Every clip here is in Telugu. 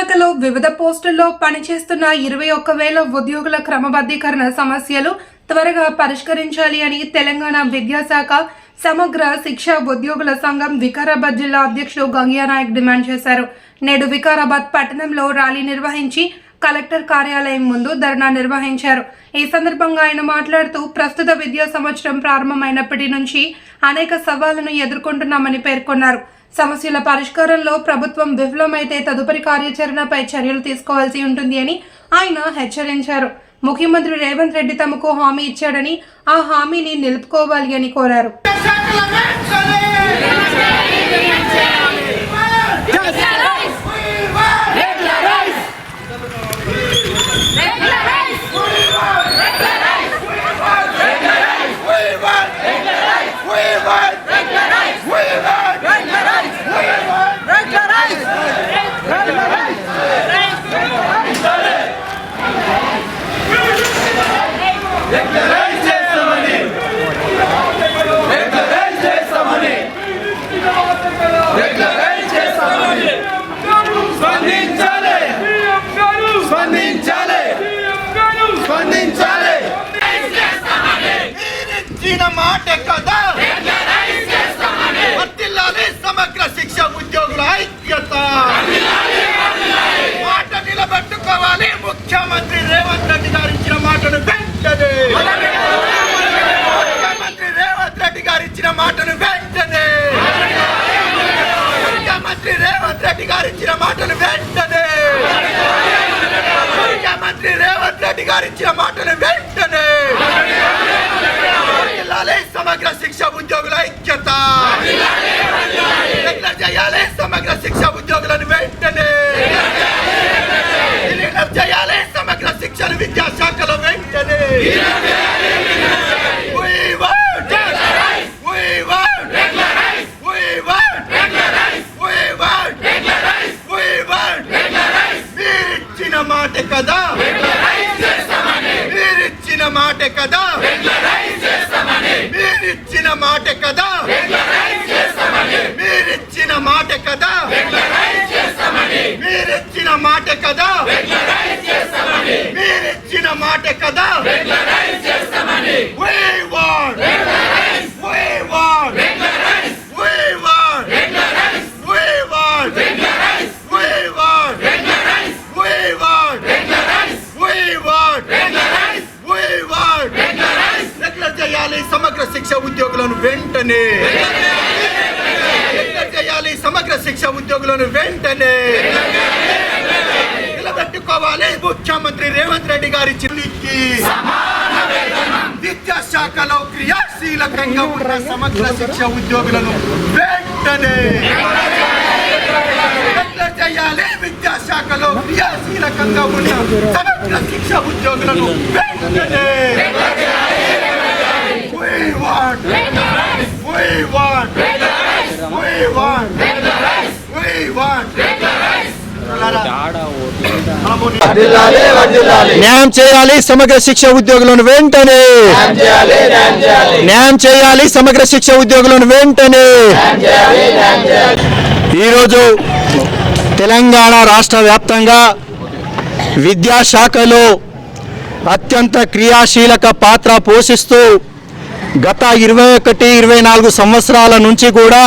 శాఖలో వివిధ పోస్టుల్లో పనిచేస్తున్న ఇరవై ఒక్క వేల ఉద్యోగుల క్రమబద్ధీకరణ సమస్యలు త్వరగా పరిష్కరించాలి అని తెలంగాణ విద్యాశాఖ సమగ్ర శిక్ష ఉద్యోగుల సంఘం వికారాబాద్ జిల్లా అధ్యక్షుడు గంగియానాయక్ డిమాండ్ చేశారు. నేడు వికారాబాద్ పట్టణంలో ర్యాలీ నిర్వహించి కలెక్టర్ కార్యాలయం ముందు ధర్నా నిర్వహించారు. ఈ సందర్భంగా ఆయన మాట్లాడుతూ ప్రస్తుత విద్యా సంవత్సరం ప్రారంభమైనప్పటి నుంచి అనేక సవాళ్ళను ఎదుర్కొంటున్నామని పేర్కొన్నారు. సమస్యల పరిష్కారంలో ప్రభుత్వం విఫలమైతే తదుపరి కార్యాచరణపై చర్యలు తీసుకోవాల్సి ఉంటుంది అని ఆయన హెచ్చరించారు. ముఖ్యమంత్రి రేవంత్ రెడ్డి తమకు హామీ ఇచ్చాడని ఆ హామీని నిలుపుకోవాలి అని కోరారు. స్పందించాలి We want రెగ్యులర్ చేయాలి? సమగ్ర శిక్ష ఉద్యోగులను వెంటనే. చేయాలి? సమగ్ర శిక్ష ఉద్యోగులను వెంటనే. ముఖ్యమంత్రి రేవంత్ రెడ్డి గారి చిల్లికి విద్యాశాఖలో క్రియాశీలకంగా ఉన్న సమగ్ర శిక్ష ఉద్యోగులను వెంటనే రెగ్యులర్ చేయాలి. విద్యాశాఖలో క్రియాశీలకంగా ఉన్న సమగ్ర శిక్ష ఉద్యోగులను వెంటనే We want We want We want We want మనము వర్ధిల్లాలి న్యాయం చేయాలి సమగ్ర శిక్ష ఉద్యోగులను వెంటనే. న్యాయం చేయాలి సమగ్ర శిక్ష ఉద్యోగులను వెంటనే. ఈరోజు తెలంగాణ రాష్ట్ర వ్యాప్తంగా విద్యాశాఖలో అత్యంత క్రియాశీలక పాత్ర పోషిస్తూ గత ఇరవై ఒకటి ఇరవై నాలుగు సంవత్సరాల నుంచి కూడా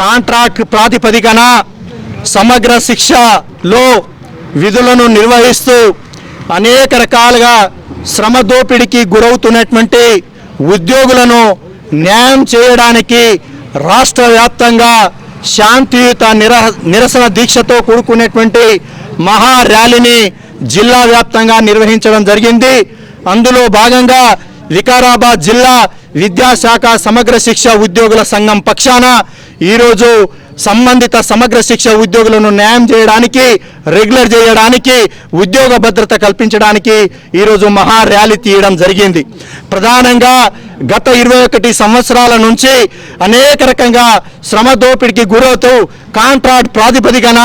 కాంట్రాక్ట్ ప్రాతిపదికన సమగ్ర శిక్షలో విధులను నిర్వహిస్తూ అనేక రకాలుగా శ్రమ దోపిడికి గురవుతున్నటువంటి ఉద్యోగులను న్యాయం చేయడానికి రాష్ట్ర వ్యాప్తంగా శాంతియుత నిరహ నిరసన దీక్షతో కూడుకునేటువంటి మహా ర్యాలీని జిల్లా వ్యాప్తంగా నిర్వహించడం జరిగింది. అందులో భాగంగా వికారాబాద్ జిల్లా విద్యాశాఖ సమగ్ర శిక్ష ఉద్యోగుల సంఘం పక్షాన ఈరోజు సంబంధిత సమగ్ర శిక్ష ఉద్యోగులను న్యాయం చేయడానికి రెగ్యులర్ చేయడానికి ఉద్యోగ భద్రత కల్పించడానికి ఈరోజు మహా ర్యాలీ తీయడం జరిగింది. ప్రధానంగా గత ఇరవై ఒకటి సంవత్సరాల నుంచి అనేక రకంగా శ్రమ దోపిడికి గురవుతూ కాంట్రాక్ట్ ప్రాతిపదికన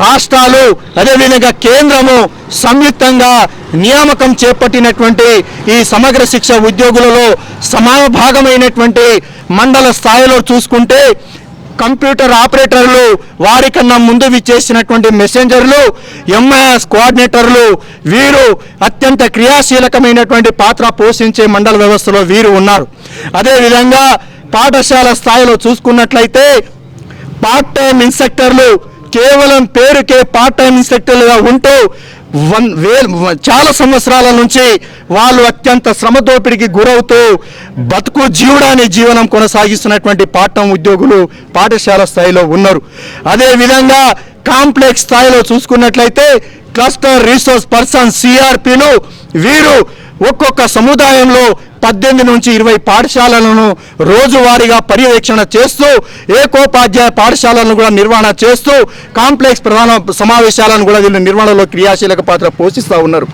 రాష్ట్రాలు అదేవిధంగా కేంద్రము సంయుక్తంగా నియామకం చేపట్టినటువంటి ఈ సమగ్ర శిక్ష ఉద్యోగులలో సమాన భాగమైనటువంటి మండల స్థాయిలో చూసుకుంటే కంప్యూటర్ ఆపరేటర్లు వారికన్నా ముందు విచ్చేసినటువంటి మెసెంజర్లు ఎంఐఎస్ కోఆర్డినేటర్లు వీరు అత్యంత క్రియాశీలకమైనటువంటి పాత్ర పోషించే మండల వ్యవస్థలో వీరు ఉన్నారు. అదేవిధంగా పాఠశాల స్థాయిలో చూసుకున్నట్లయితే పార్ట్ టైం ఇన్స్ట్రక్టర్లు కేవలం పేరుకే పార్ట్ టైం ఇన్స్ట్రక్టర్లుగా ఉంటూ వన్ వే చాలా సంవత్సరాల నుంచి వాళ్ళు అత్యంత శ్రమ దోపిడికి గురవుతూ బతుకు జీవుడాని జీవనం కొనసాగిస్తున్నటువంటి పాఠం ఉద్యోగులు పాఠశాల స్థాయిలో ఉన్నారు. అదేవిధంగా కాంప్లెక్స్ స్థాయిలో చూసుకున్నట్లయితే క్లస్టర్ రీసోర్స్ పర్సన్ సిఆర్పిలు వీరు ఒక్కొక్క సముదాయంలో పద్దెనిమిది నుంచి ఇరవై పాఠశాలలను రోజువారీగా పర్యవేక్షణ చేస్తూ ఏకోపాధ్యాయ పాఠశాలను కూడా నిర్వహణ చేస్తూ కాంప్లెక్స్ ప్రధాన సమావేశాలను కూడా వీళ్ళు నిర్వహణలో క్రియాశీలక పాత్ర పోషిస్తూ ఉన్నారు.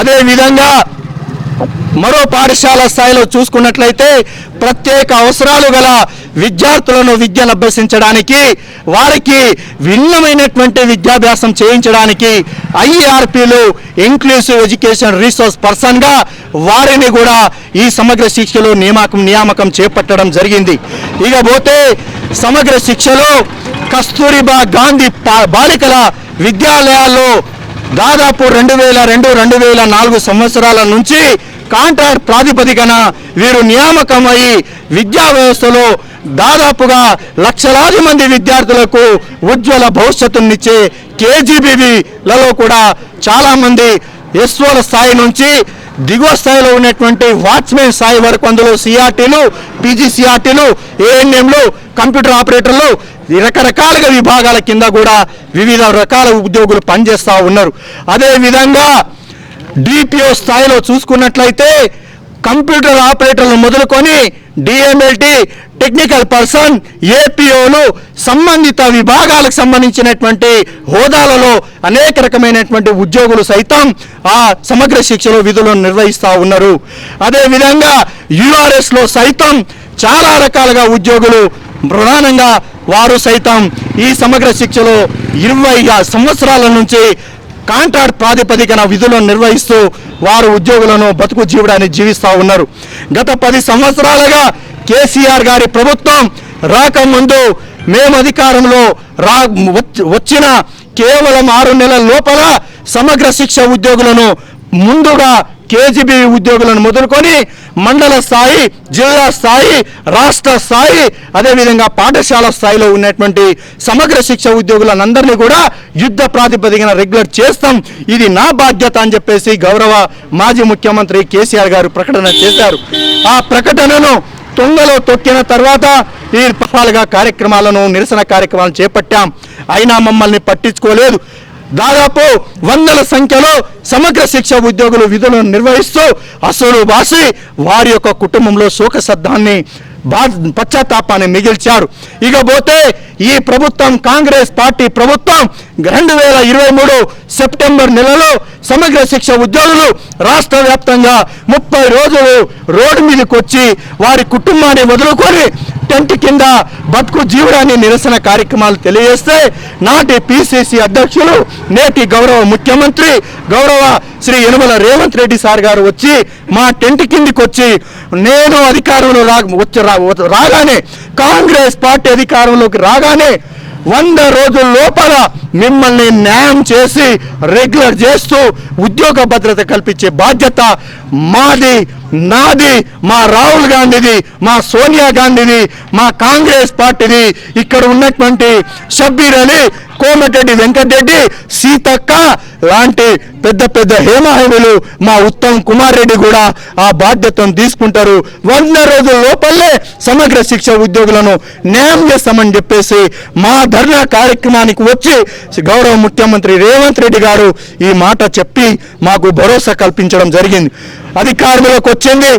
అదేవిధంగా మరో పాఠశాల స్థాయిలో చూసుకున్నట్లయితే ప్రత్యేక అవసరాలు గల విద్యార్థులను విద్యను అభ్యసించడానికి వారికి భిన్నమైనటువంటి విద్యాభ్యాసం చేయించడానికి ఐఆర్పీలు ఇంక్లూసివ్ ఎడ్యుకేషన్ రీసోర్స్ పర్సన్గా వారిని కూడా ఈ సమగ్ర శిక్షలో నియామకం నియామకం చేపట్టడం జరిగింది. ఇకపోతే సమగ్ర శిక్షలో కస్తూరిబా గాంధీ బాలికల విద్యాలయాల్లో దాదాపు రెండు వేల రెండు రెండు వేల నాలుగు సంవత్సరాల నుంచి కాంట్రాక్ట్ ప్రాతిపదికన వీరు నియామకమై విద్యా వ్యవస్థలో దాదాపుగా లక్షలాది మంది విద్యార్థులకు ఉజ్వల భవిష్యత్తునిచ్చే కేజీబీవీలలో కూడా చాలామంది ఎస్ఓల స్థాయి నుంచి దిగువ స్థాయిలో ఉన్నటువంటి వాచ్మెన్ స్థాయి వరకు అందులో సిఆర్టీలు పీజీసీఆర్టీలు ఏఎన్ఎంలు కంప్యూటర్ ఆపరేటర్లు రకరకాలుగా విభాగాల కింద కూడా వివిధ రకాల ఉద్యోగులు పనిచేస్తూ ఉన్నారు. అదేవిధంగా డిపిఓ స్థాయిలో చూసుకున్నట్లయితే కంప్యూటర్ ఆపరేటర్లు మొదలుకొని డిఎంఎల్టీ టెక్నికల్ పర్సన్ ఏపీఓలు సంబంధిత విభాగాలకు సంబంధించినటువంటి హోదాలలో అనేక రకమైనటువంటి ఉద్యోగులు సైతం ఆ సమగ్ర శిక్షలో విధులను నిర్వహిస్తూ ఉన్నారు. అదేవిధంగా యుఆర్ఎస్లో సైతం చాలా రకాలుగా ఉద్యోగులు ప్రధానంగా వారు సైతం ఈ సమగ్ర శిక్షలో ఇరవై సంవత్సరాల నుంచి కాంట్రాక్ట్ ప్రాతిపదికన విధులను నిర్వహిస్తూ వారు ఉద్యోగులను బతుకు జీవడాన్ని జీవిస్తూ ఉన్నారు. గత పది సంవత్సరాలుగా కేసీఆర్ గారి ప్రభుత్వం రాకముందు మేము అధికారంలో రా వచ్చిన కేవలం ఆరు నెలల లోపల సమగ్ర శిక్ష ఉద్యోగులను ముందుగా కేజీబీ ఉద్యోగులను మొదలుకొని మండల స్థాయి జిల్లా స్థాయి రాష్ట్ర స్థాయి అదేవిధంగా పాఠశాల స్థాయిలో ఉన్నటువంటి సమగ్ర శిక్ష ఉద్యోగులందరినీ కూడా యుద్ధ ప్రాతిపదికన రెగ్యులర్ చేస్తాం. ఇది నా బాధ్యత అని చెప్పేసి గౌరవ మాజీ ముఖ్యమంత్రి కేసీఆర్ గారు ప్రకటన చేశారు. ఆ ప్రకటనను తొంగలో తొక్కిన తర్వాత ఈ రకాలుగా కార్యక్రమాలను నిరసన కార్యక్రమాలను చేపట్టాం. అయినా మమ్మల్ని పట్టించుకోలేదు. దాదాపు వందల సంఖ్యలో సమగ్ర శిక్ష ఉద్యోగులు విధులను నిర్వహిస్తూ అసలు వాసి వారి యొక్క కుటుంబంలో శోకశబ్దాన్ని బా పశ్చాత్తాపాన్ని మిగిల్చారు. ఇకపోతే ఈ ప్రభుత్వం కాంగ్రెస్ పార్టీ ప్రభుత్వం రెండు వేల ఇరవై మూడు సెప్టెంబర్ నెలలో సమగ్ర శిక్ష ఉద్యోగులు రాష్ట్ర వ్యాప్తంగా ముప్పై రోజులు రోడ్డు మీదకి వచ్చి వారి కుటుంబాన్ని వదులుకొని టెంట్ కింద బతుకు జీవడాన్ని నిరసన కార్యక్రమాలు తెలియజేస్తే నాటి పిసిసి అధ్యక్షులు నేటి గౌరవ ముఖ్యమంత్రి గౌరవ శ్రీ యనుమల రేవంత్ రెడ్డి సార్ గారు వచ్చి మా టెంట్ కిందికి వచ్చి నేను అధికారంలో రా వచ్చి రాగానే కాంగ్రెస్ పార్టీ అధికారంలోకి రాగానే వంద రోజుల లోపల మిమ్మల్ని న్యాయం చేసి రెగ్యులర్ చేస్తూ ఉద్యోగ భద్రత కల్పించే బాధ్యత మాది నాది మా రాహుల్ గాంధీది మా సోనియా గాంధీది మా కాంగ్రెస్ పార్టీది. ఇక్కడ ఉన్నటువంటి షబ్బీర్ అలీ కోమటిరెడ్డి వెంకటరెడ్డి సీతక్క లాంటి పెద్ద పెద్ద హేమాహేములు మా ఉత్తమ్ కుమార్ రెడ్డి కూడా ఆ బాధ్యతను తీసుకుంటారు. వంద రోజుల లోపలే సమగ్ర శిక్ష ఉద్యోగులను న్యాయం చేస్తామని చెప్పేసి మా ధర్నా కార్యక్రమానికి వచ్చి గౌరవ ముఖ్యమంత్రి రేవంత్ రెడ్డి గారు ఈ మాట చెప్పి మాకు భరోసా కల్పించడం జరిగింది. అధికారంలోకి వచ్చింది.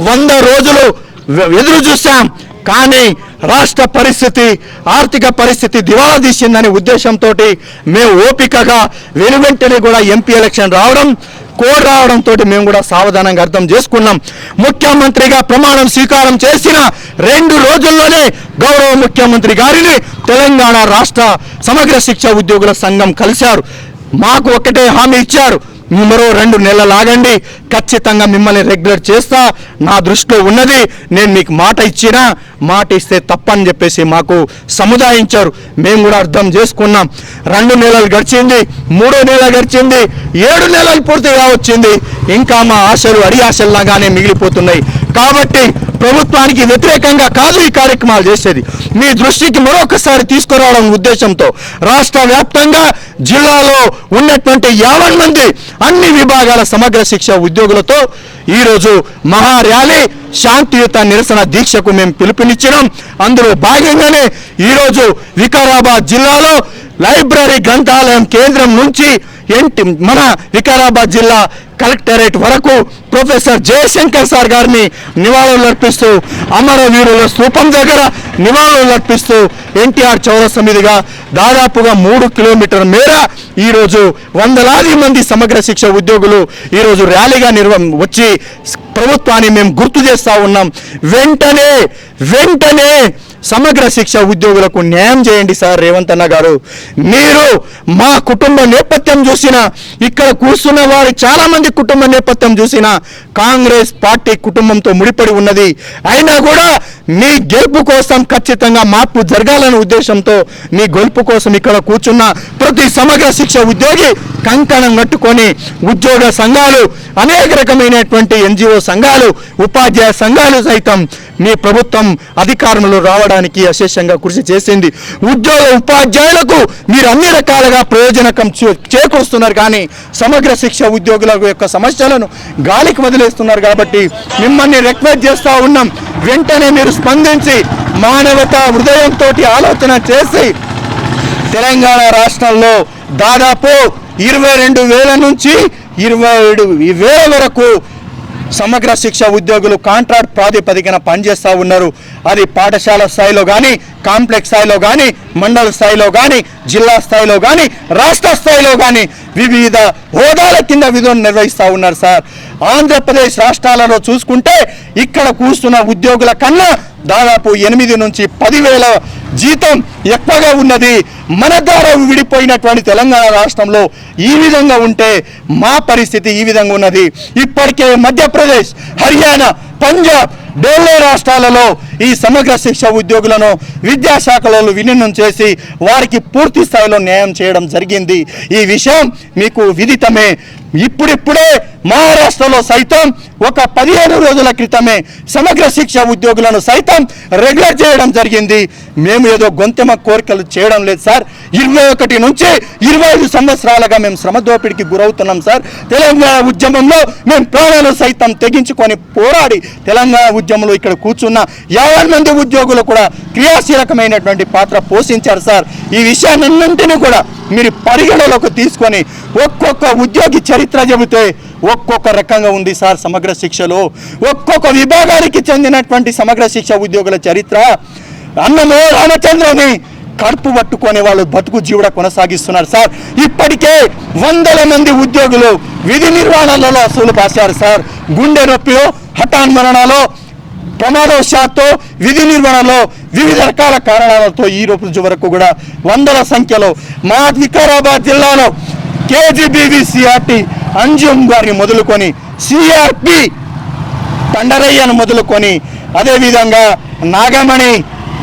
వంద రోజులు వె- ఎదురు చూసాం కానీ రాష్ట్ర పరిస్థితి ఆర్థిక పరిస్థితి దివాలా తీసిందనే ఉద్దేశంతో మేము ఓపికగా వెనువెంటనే కూడా ఎంపీ ఎలక్షన్ రావడం కోడ్ రావడంతో మేము కూడా సావధానంగా అర్థం చేసుకున్నాం. ముఖ్యమంత్రిగా ప్రమాణం స్వీకారం చేసిన రెండు రోజుల్లోనే గౌరవ ముఖ్యమంత్రి గారిని తెలంగాణ రాష్ట్ర సమగ్ర శిక్ష ఉద్యోగుల సంఘం కలిశారు. మాకు ఒకటే హామీ ఇచ్చారు. మరో రెండు నెలలు ఆగండి ఖచ్చితంగా మిమ్మల్ని రెగ్యులర్ చేస్తా. నా దృష్టిలో ఉన్నది నేను మీకు మాట ఇచ్చినా మాట ఇస్తే తప్పని చెప్పేసి మాకు సముదాయించారు. మేము కూడా అర్థం చేసుకున్నాం. రెండు నెలలు గడిచింది మూడో నెల గడిచింది ఏడు నెలలు పూర్తిగా వచ్చింది ఇంకా మా ఆశలు అడి ఆశల్లాగానే మిగిలిపోతున్నాయి. కాబట్టి ప్రభుత్వానికి వ్యతిరేకంగా కాదు ఈ కార్యక్రమాలు చేసేది. మీ దృష్టికి మరొకసారి తీసుకురావడం ఉద్దేశంతో రాష్ట్ర వ్యాప్తంగా జిల్లాలో ఉన్నటువంటి యాభై మంది అన్ని విభాగాల సమగ్ర శిక్ష ఉద్యోగులతో ఈరోజు మహా ర్యాలీ శాంతియుత నిరసన దీక్షకు మేము పిలుపునిచ్చినాం. అందులో భాగంగానే ఈరోజు వికారాబాద్ జిల్లాలో లైబ్రరీ గ్రంథాలయం కేంద్రం నుంచి ఏంటి మన వికారాబాద్ జిల్లా కలెక్టరేట్ వరకు ప్రొఫెసర్ జయశంకర్ సార్ గారిని నివాళులు అర్పిస్తూ అమరవీరుల స్థూపం దగ్గర నివాళులు అర్పిస్తూ ఎన్టీఆర్ చౌరస్తా మీదుగా దాదాపుగా మూడు కిలోమీటర్ మేర ఈరోజు వందలాది మంది సమగ్ర శిక్ష ఉద్యోగులు ఈరోజు ర్యాలీగా నిర్వ వచ్చి ప్రభుత్వాన్ని మేము గుర్తు చేస్తా ఉన్నాం. వెంటనే వెంటనే సమగ్ర శిక్ష ఉద్యోగులకు న్యాయం చేయండి సార్ రేవంత్ అన్న గారు. మీరు మా కుటుంబ నేపథ్యం చూసిన ఇక్కడ కూర్చున్న వారి చాలామంది కుటుంబ నేపథ్యం చూసిన కాంగ్రెస్ పార్టీ కుటుంబంతో ముడిపడి ఉన్నది. అయినా కూడా మీ గెలుపు కోసం ఖచ్చితంగా మార్పు జరగాలనే ఉద్దేశంతో మీ గెలుపు కోసం ఇక్కడ కూర్చున్న ప్రతి సమగ్ర శిక్ష ఉద్యోగి కంకణం కట్టుకొని ఉద్యోగ సంఘాలు అనేక రకమైనటువంటి ఎన్జిఓ సంఘాలు ఉపాధ్యాయ సంఘాలు సైతం మీ ప్రభుత్వం అధికారంలో రావడానికి అశేషంగా కృషి చేసింది. ఉద్యోగ ఉపాధ్యాయులకు మీరు అన్ని రకాలుగా ప్రయోజనకం చే- చేకూరుస్తున్నారు కానీ సమగ్ర శిక్ష ఉద్యోగుల యొక్క సమస్యలను గాలికి వదిలేస్తున్నారు కాబట్టి మిమ్మల్ని రిక్వెస్ట్ చేస్తూ ఉన్నాం. వెంటనే మీరు స్పందించి మానవత హృదయంతో ఆలోచన చేసి తెలంగాణ రాష్ట్రంలో దాదాపు ఇరవై రెండు వేల నుంచి ఇరవై ఏడు వేల వరకు సమగ్ర శిక్ష ఉద్యోగులు కాంట్రాక్ట్ ప్రాతిపదికన పనిచేస్తూ ఉన్నారు. అది పాఠశాల స్థాయిలో కానీ కాంప్లెక్స్ స్థాయిలో కానీ మండల స్థాయిలో కానీ జిల్లా స్థాయిలో కానీ రాష్ట్ర స్థాయిలో కానీ వివిధ హోదాల కింద విధులు నిర్వహిస్తూ ఉన్నారు సార్. ఆంధ్రప్రదేశ్ రాష్ట్రాలలో చూసుకుంటే ఇక్కడ కూర్చున్న ఉద్యోగుల కన్నా దాదాపు ఎనిమిది నుంచి పదివేల జీతం ఎక్కువగా ఉన్నది. మన ద్వారా విడిపోయినటువంటి తెలంగాణ రాష్ట్రంలో ఈ విధంగా ఉంటే మా పరిస్థితి ఈ విధంగా ఉన్నది. ఇప్పటికే మధ్యప్రదేశ్ హర్యానా పంజాబ్ ఢిల్లీ రాష్ట్రాలలో ఈ సమగ్ర శిక్ష ఉద్యోగులను విద్యాశాఖలలో విలీనం చేసి వారికి పూర్తి స్థాయిలో న్యాయం చేయడం జరిగింది. ఈ విషయం మీకు విదితమే. ఇప్పుడిప్పుడే మహారాష్ట్రలో సైతం ఒక పదిహేను రోజుల క్రితమే సమగ్ర శిక్ష ఉద్యోగులను సైతం రెగ్యులర్ చేయడం జరిగింది. మేము ఏదో గొంతెమ కోరికలు చేయడం లేదు సార్. ఇరవై ఒకటి నుంచి ఇరవై ఐదు సంవత్సరాలుగా మేము శ్రమ దోపిడికి గురవుతున్నాం సార్. తెలంగాణ ఉద్యమంలో మేము ప్రాణాలు సైతం తెగించుకొని పోరాడి తెలంగాణ ఉద్యమంలో ఇక్కడ కూర్చున్న యాభై మంది ఉద్యోగులు కూడా క్రియాశీలకమైనటువంటి పాత్ర పోషించారు సార్. ఈ విషయాన్నింటినీ కూడా మీరు పరిగణలోకి తీసుకొని ఒక్కొక్క ఉద్యోగి చరిత్ర చెబితే ఒక్కొక్క రకంగా ఉంది సార్ సమగ్ర శిక్షలో. ఒక్కొక్క విభాగానికి చెందినటువంటి సమగ్ర శిక్ష ఉద్యోగుల చరిత్ర. అన్నమో రామచంద్రని కడుపు పట్టుకునే వాళ్ళు బతుకు జీవుడ కొనసాగిస్తున్నారు సార్. ఇప్పటికే వందల మంది ఉద్యోగులు విధి నిర్వహణలలో అసలు పాశారు సార్. గుండె నొప్పిలో హఠాన్ మరణాలో ప్రమాదవశాత్తు విధి నిర్వహణలో వివిధ రకాల కారణాలతో ఈ రోజు వరకు కూడా వందల సంఖ్యలో మా వికారాబాద్ జిల్లాలో కేజీబీవీ సిఆర్టీ అంజుమ్ గారిని మొదలుకొని సిఆర్పి పండరయ్యను మొదలుకొని అదేవిధంగా నాగమణి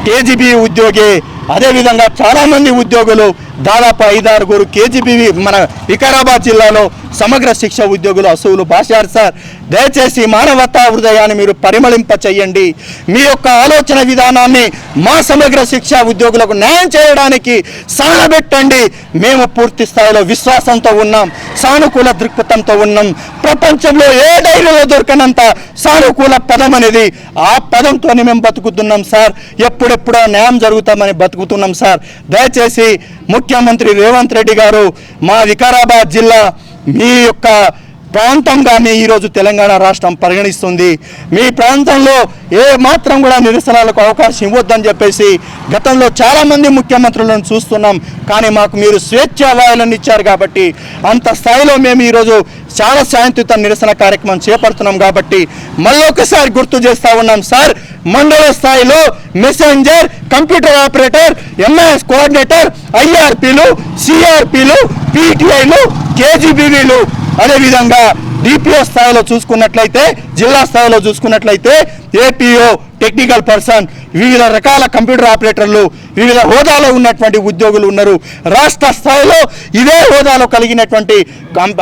కేజీబీ ఉద్యోగి అదేవిధంగా చాలామంది ఉద్యోగులు దాదాపు ఐదారుగురు కేజీబీవి మన వికారాబాద్ జిల్లాలో సమగ్ర శిక్ష ఉద్యోగులు అసూలు భాషారు సార్. దయచేసి మానవతా హృదయాన్ని మీరు పరిమళింప చెయ్యండి. మీ యొక్క ఆలోచన విధానాన్ని మా సమగ్ర శిక్ష ఉద్యోగులకు న్యాయం చేయడానికి సానబెట్టండి. మేము పూర్తి స్థాయిలో విశ్వాసంతో ఉన్నాం సానుకూల దృక్పథంతో ఉన్నాం. ప్రపంచంలో ఏ డైరీలో దొరకనంత సానుకూల పదం అనేది ఆ పదంతోనే మేము బతుకుతున్నాం సార్. ఎప్పుడెప్పుడో న్యాయం జరుగుతామని బతుకుతున్నాం సార్. దయచేసి ముఖ్యమంత్రి రేవంత్ రెడ్డి గారు మా వికారాబాద్ జిల్లా మీ యొక్క ప్రాంతంగానే ఈరోజు తెలంగాణ రాష్ట్రం పరిగణిస్తుంది. మీ ప్రాంతంలో ఏ మాత్రం కూడా నిరసనలకు అవకాశం ఇవ్వద్దని చెప్పేసి గతంలో చాలామంది ముఖ్యమంత్రులను చూస్తున్నాం. కానీ మాకు మీరు స్వేచ్ఛ వాయులను ఇచ్చారు కాబట్టి అంత స్థాయిలో మేము ఈరోజు చాలా శాంతియుత నిరసన కార్యక్రమం చేపడుతున్నాం కాబట్టి మళ్ళొకసారి గుర్తు చేస్తా ఉన్నాం సార్. మండల స్థాయిలో messenger computer operator MIS coordinator ఐఆర్పీలు సిఆర్పీలు పీటీఐలు కేజీబీవీలు అదేవిధంగా డిపిఓ స్థాయిలో చూసుకున్నట్లయితే జిల్లా స్థాయిలో చూసుకున్నట్లయితే ఏపీఓ టెక్నికల్ పర్సన్ వివిధ రకాల కంప్యూటర్ ఆపరేటర్లు వివిధ హోదాలో ఉన్నటువంటి ఉద్యోగులు ఉన్నారు. రాష్ట్ర స్థాయిలో ఇదే హోదాలో కలిగినటువంటి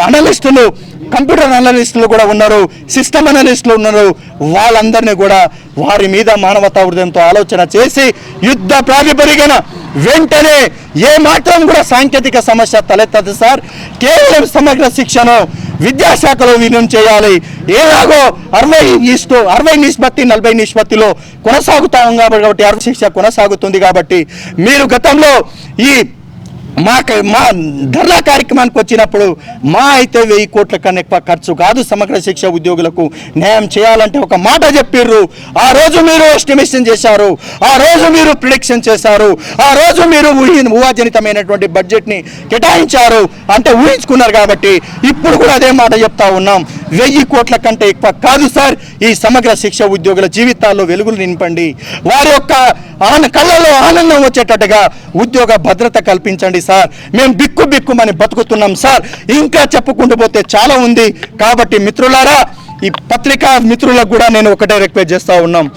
అనలిస్టులు కంప్యూటర్ అనలిస్టులు కూడా ఉన్నారు సిస్టమ్ అనలిస్టులు ఉన్నారు. వాళ్ళందరినీ కూడా వారి మీద మానవతా హృదయంతో ఆలోచన చేసి యుద్ధ ప్రాతిపదికన వెంటనే ఏ మాత్రం కూడా సాంకేతిక సమస్య తలెత్తదు సార్. కేవలం సమగ్ర శిక్షను విద్యాశాఖలో విలీనం చేయాలి. ఏలాగో అరవై నిష్టు అరవై నిష్పత్తి నలభై నిష్పత్తిలో కొనసాగుతాం కాబట్టి అరవై శిక్ష కొనసాగుతుంది కాబట్టి మీరు గతంలో ఈ మా మా ధర్నా కార్యక్రమానికి వచ్చినప్పుడు మా అయితే వెయ్యి కోట్ల కన్నా ఎక్కువ ఖర్చు కాదు సమగ్ర శిక్ష ఉద్యోగులకు న్యాయం చేయాలంటే ఒక మాట చెప్పిర్రు. ఆ రోజు మీరు ఎస్టిమేషన్ చేశారు. ఆ రోజు మీరు ప్రిడిక్షన్ చేశారు. ఆ రోజు మీరు ఊహి ఊహాజనితమైనటువంటి బడ్జెట్ని కేటాయించారు. అంటే ఊహించుకున్నారు కాబట్టి ఇప్పుడు కూడా అదే మాట చెప్తా ఉన్నాం. వెయ్యి కోట్ల కంటే ఎక్కువ కాదు సార్. ఈ సమగ్ర శిక్ష ఉద్యోగుల జీవితాల్లో వెలుగులు నింపండి. వారి యొక్క ఆన కళ్ళలో ఆనందం వచ్చేటట్టుగా ఉద్యోగ భద్రత కల్పించండి సార్. మేము బిక్కు బిక్కుమని బతుకుతున్నాం సార్. ఇంకా చెప్పుకుంటూ పోతే చాలా ఉంది. కాబట్టి మిత్రులారా ఈ పత్రికా మిత్రులకు కూడా నేను ఒకటే రిక్వెస్ట్ చేస్తూ ఉన్నాం.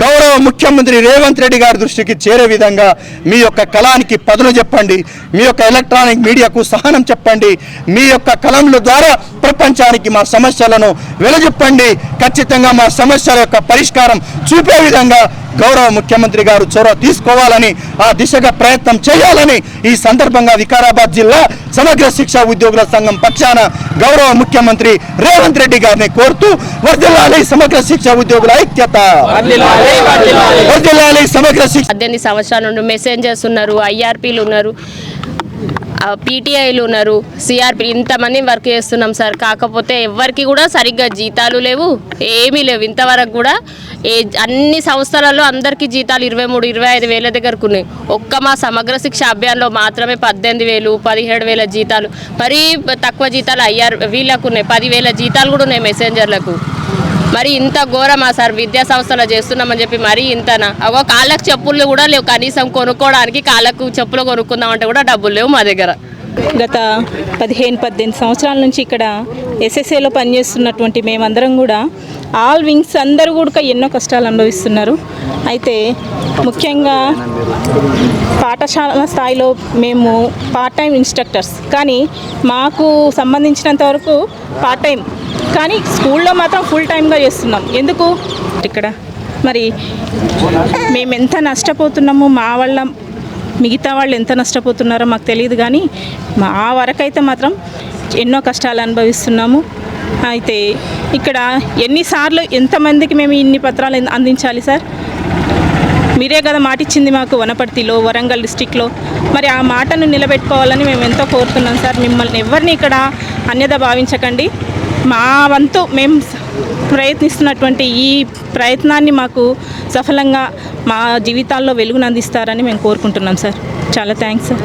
గౌరవ ముఖ్యమంత్రి రేవంత్ రెడ్డి గారి దృష్టికి చేరే విధంగా మీ యొక్క కళానికి పదును చెప్పండి. మీ యొక్క ఎలక్ట్రానిక్ మీడియాకు సహనం చెప్పండి. మీ యొక్క కలంల ద్వారా ప్రపంచానికి మా సమస్యలను వెలజెప్పండి. ఖచ్చితంగా మా సమస్యల యొక్క పరిష్కారం చూపే విధంగా గౌరవ ముఖ్యమంత్రి గారు చొరవ తీసుకోవాలని ఆ దిశగా ప్రయత్నం చేయాలని ఈ సందర్భంగా వికారాబాద్ జిల్లా సమగ్ర శిక్ష ఉద్యోగుల సంఘం పక్షాన గౌరవ ముఖ్యమంత్రి రేవంత్ రెడ్డి గారిని కోరుతూ వర్ధిల్లాలి సమగ్ర శిక్ష ఉద్యోగుల ఐక్యత. వర్ధిల్లాలి సమగ్ర శిక్ష. పద్దెనిమిది సంవత్సరాల నుండి మెసెంజర్స్ ఉన్నారు ఐఆర్పీలు ఉన్నారు. పీటీఐలు ఉన్నారు సిఆర్పి ఇంతమంది వర్క్ చేస్తున్నాం సార్. కాకపోతే ఎవరికి కూడా సరిగ్గా జీతాలు లేవు ఏమీ లేవు. ఇంతవరకు కూడా ఏ అన్ని సంస్థలలో అందరికీ జీతాలు ఇరవై మూడు ఇరవై ఐదు వేల దగ్గరకు ఉన్నాయి. ఒక్క మా సమగ్ర శిక్ష అభియాన్లో మాత్రమే పద్దెనిమిది వేలు పదిహేడు వేల జీతాలు మరీ తక్కువ జీతాలు అయ్యారు వీళ్ళకు ఉన్నాయి. పదివేల జీతాలు కూడా ఉన్నాయి మెసెంజర్లకు మరి ఇంత ఘోరమా సార్? విద్యా సంస్థలో చేస్తున్నామని చెప్పి మరీ ఇంతనా అగో కాళ్ళకు చెప్పులు కూడా లేవు. కనీసం కొనుక్కోవడానికి కాళ్ళకు చెప్పులు కొనుక్కుందామంటే కూడా డబ్బులు లేవు మా దగ్గర. గత పదిహేను పద్దెనిమిది సంవత్సరాల నుంచి ఇక్కడ ఎస్ఎస్ఏలో పనిచేస్తున్నటువంటి మేమందరం కూడా ఆల్ వింగ్స్ అందరూ కూడా ఎన్నో కష్టాలు అనుభవిస్తున్నారు. అయితే ముఖ్యంగా పాఠశాల స్థాయిలో మేము పార్ట్ టైం ఇన్స్ట్రక్టర్స్ కానీ మాకు సంబంధించినంత వరకు పార్ట్ టైం కానీ స్కూల్లో మాత్రం ఫుల్ టైమ్గా చేస్తున్నాం. ఎందుకు? ఇక్కడ మరి మేము ఎంత నష్టపోతున్నాము మా వల్ల మిగతా వాళ్ళు ఎంత నష్టపోతున్నారో మాకు తెలియదు కానీ మా వరకైతే మాత్రం ఎన్నో కష్టాలు అనుభవిస్తున్నాము. అయితే ఇక్కడ ఎన్నిసార్లు ఎంతమందికి మేము ఇన్ని పత్రాలు అందించాలి సార్? మీరే కదా మాట ఇచ్చింది మాకు వనపర్తిలో వరంగల్ డిస్టిక్లో. మరి ఆ మాటను నిలబెట్టుకోవాలని మేము ఎంతో కోరుతున్నాం సార్. మిమ్మల్ని ఎవరిని ఇక్కడ అన్యత భావించకండి. మా వంతు మేము ప్రయత్నిస్తున్నటువంటి ఈ ప్రయత్నాన్ని మాకు సఫలంగా మా జీవితాల్లో వెలుగునందిస్తారని మేము కోరుకుంటున్నాం సార్. చాలా థ్యాంక్స్ సార్.